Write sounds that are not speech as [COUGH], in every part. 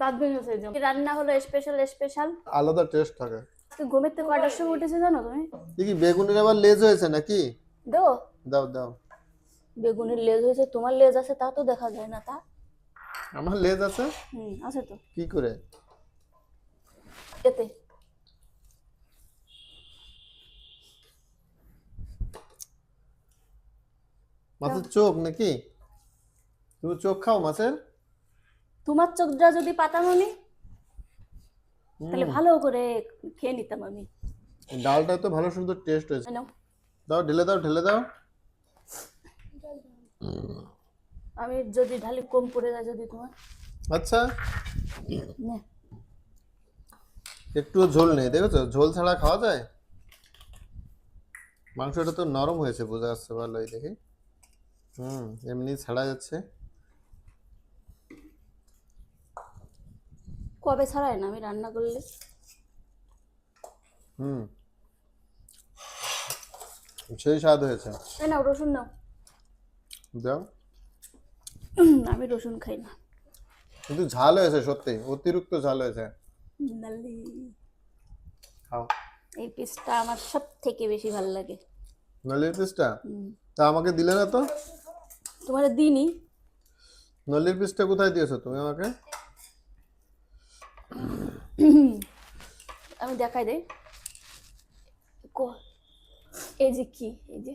দাঁত ভেঙেছে এই জন্য। রান্না হলো স্পেশাল স্পেশাল আলাদা টেস্ট থাকে। আজকে ঘুমের থেকে কয়টার সময় উঠেছে জানো তুমি? কি বেগুনের আবার লেজ হয়েছে নাকি? দেও। দাও দাও। বেগুনের লেজ হয়েছে তোমার লেজ আছে তা তো দেখা যায় না তা। আমার লেজ আছে? হুম আছে তো। কি করে? এতে। মাছের চোখ নাকি? তুমি চোখ খাও মাছের? তোমার চোখটা যদি পাতাম আমি তাহলে ভালো করে খেয়ে নিতাম আমি। ডালটা তো ভালো সুন্দর টেস্ট হয়েছে। দাও ঢেলে দাও ঢেলে দাও। আমি যদি ঢালি কম পড়ে যায় যদি তোমার। আচ্ছা। একটু ঝোল নেই দেখেছ? ঝোল ছাড়া খাওয়া যায়? মাংসটা তো নরম হয়েছে বোঝা যাচ্ছে ভালোই দেখি। হুম এমনি ছাড়া যাচ্ছে। কবে ছাড়াই না? আমি রান্না করলে। হুম। সেই স্বাদ হয়েছে। এই নাও রসুন নাও। দাও। আমি রসুন খাই না। কিন্তু ঝাল হয়েছে সত্যি অতিরিক্ত ঝাল হয়েছে। খাও। এই পিসটা আমার সব থেকে বেশি ভালো লাগে। নলির পিসটা তা আমাকে দিলে না তো? তোমার দিনই নলির পিসটা কোথায় দিয়েছ তুমি আমাকে? আমি দেখাই দেই। কো- এই যে কি? এই যে।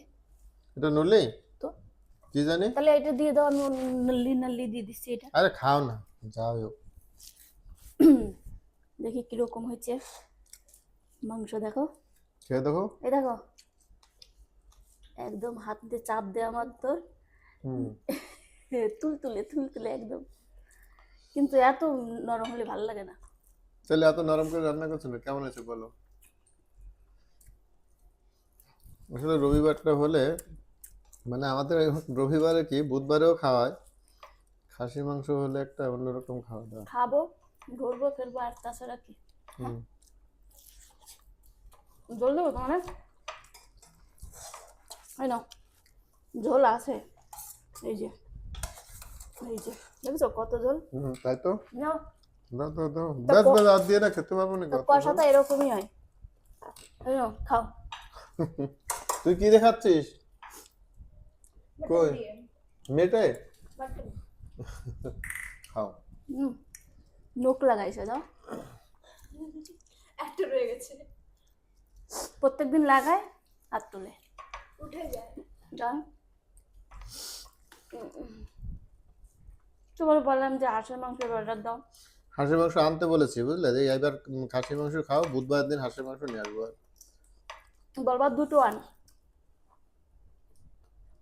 এটা নলি? তো। কি জানি? তাহলে এটা দিয়ে দাও আমি নল্লি নল্লি দিয়ে দিচ্ছি এটা। আরে খাও না যাও। হোক [CLEARS THROAT] দেখি কীরকম হয়েছে। মাংস দেখো। খেয়ে দেখো। এই দেখো। একদম হাত দিয়ে চাপ দে আমার তোর [LAUGHS] তুল তুলে তুল তুলে একদম। কিন্তু এত নরম হলে ভালো লাগে না। তাহলে এত নরম করে রান্না করছিল কেমন হয়েছে বলো? আসলে রবিবারটা হলে মানে আমাদের রবিবারে কি? বুধবারেও খাওয়ায়। খাসি মাংস হলে একটা অন্যরকম খাওয়া দাওয়া। খাব ঘুরবো ফেরবো আর তাছাড়া কি? হুম। জল দেবো তোমার? এই নাও। ঝোল আছে। এই যে এই যে দেখছ কত ঝোল? তাই তো? নাও। দাও দাও দাও। ব্যাস ব্যাস আর দিয়ে না খেতে পারব না তো কষাটা এরকমই হয়। এই খাও। [LAUGHS] তুই কি দেখাচ্ছিস? কই? মেটে? খাও। হুম নোক লাগাইছে দাও। একটা রয়ে গেছে। প্রত্যেকদিন লাগায় আর তোলে। উঠে যায়। যাও। তোমার বললাম যে হাঁসের মাংসের অর্ডার দাও। হাঁসের মাংস আনতে বলেছি বুঝলে? যে এইবার উম, খাসির মাংস খাও বুধবার দিন হাঁসের মাংস নিয়ে আসব। আর। বলবা দুটো আন।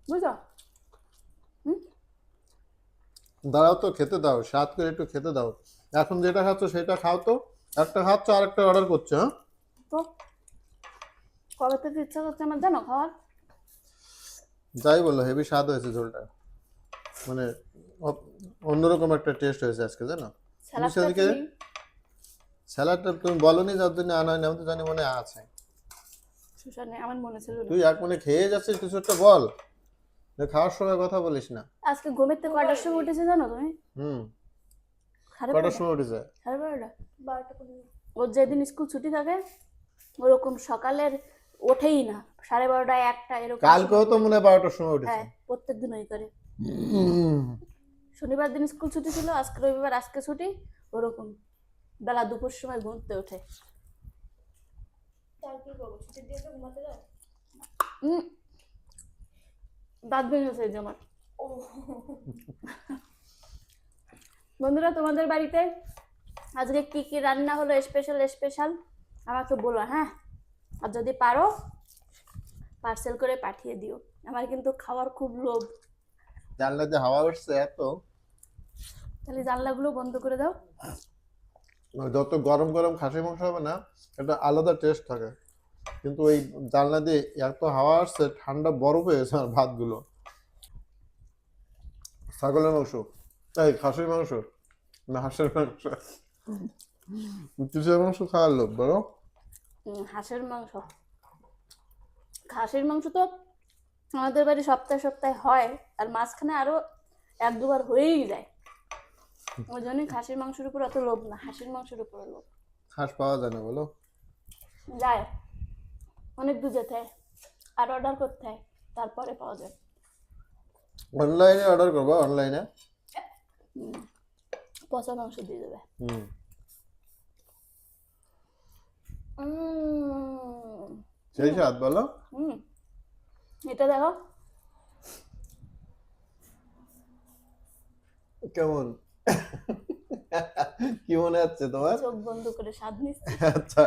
বুঝছ? দাঁড়াও তো খেতে দাও স্বাদ করে একটু খেতে দাও। এখন যেটা খাচ্ছ সেটা খাও তো একটা খাচ্ছ আর একটা অর্ডার করছ হ্যাঁ? তো? কবে থেকে ইচ্ছা করছে আমার জানো খাওয়ার? যাই বলল হেভি স্বাদ হয়েছে ঝোলটা। মানে অন্যরকম একটা টেস্ট হয়েছে আজকে জানো? স্যালাডটা স্যালাডটা তুমি? বলনি যার জন্য আনা হয়নি আমি তো জানি মনে আছে। আমার মনে ছিল তুই এক মনে খেয়ে যাচ্ছিস কিছু একটা বল। খাওয়ার সময় কথা বলিস না। আজকে ঘুমের থেকে কয়টার সময় উঠেছে জানো তুমি? হুম। কটার সময় উঠেছে? সাড়ে বারোটা? বারোটা ওর যেদিন স্কুল ছুটি থাকে ওরকম সকালের ওঠেই না সাড়ে বারোটা একটা এরকম কালকেও তো মনে হয় বারোটার সময় উঠেছে। হ্যাঁ প্রত্যেক দিন ওই করে। শনিবার দিন স্কুল ছুটি ছিল আজকে রবিবার আজকে ছুটি ওরকম। বেলা দুপুর সময় ঘুমতে ওঠে। দাঁত আমার। বন্ধুরা তোমাদের বাড়িতে আজকে কি কি রান্না হলো? স্পেশাল স্পেশাল আমাকে বলো হ্যাঁ? আর যদি পারো পার্সেল করে পাঠিয়ে দিও। আমার কিন্তু খাওয়ার খুব লোভ। জানলাতে হাওয়া উঠছে এত। তাহলে জানলাগুলো বন্ধ করে দাও। যত গরম গরম খাসি মাংস হবে না একটা আলাদা টেস্ট থাকে। কিন্তু ওই জানলা দিয়ে এত হাওয়া আসছে ঠান্ডা বরফ হয়েছে আমার ভাতগুলো। ছাগলের মাংস। তাই খাসির মাংস না হাঁসের মাংস। কিসের মাংস খাওয়ার লোক বলো? হাঁসের মাংস। খাসির মাংস তো আমাদের বাড়ি সপ্তাহে সপ্তাহে হয় আর মাঝখানে আরও এক দুবার হয়েই যায়। ওই জন্যই খাসির মাংসের উপর অত লোভ না হাসির মাংসের উপর লোভ। হাঁস পাওয়া যায় না বলো? যায় অনেক দূর যেতে হয় আর অর্ডার করতে হয় তারপরে পাওয়া যায়। অনলাইনে অর্ডার করব? অনলাইনে পচা মাংস দিয়ে দেবে। হুম। সেই স্বাদ বলো। হুম এটা দেখো। কেমন? কি মনে হচ্ছে তোমার? চোখ বন্ধ করে স্বাদ নিচ্ছে। আচ্ছা।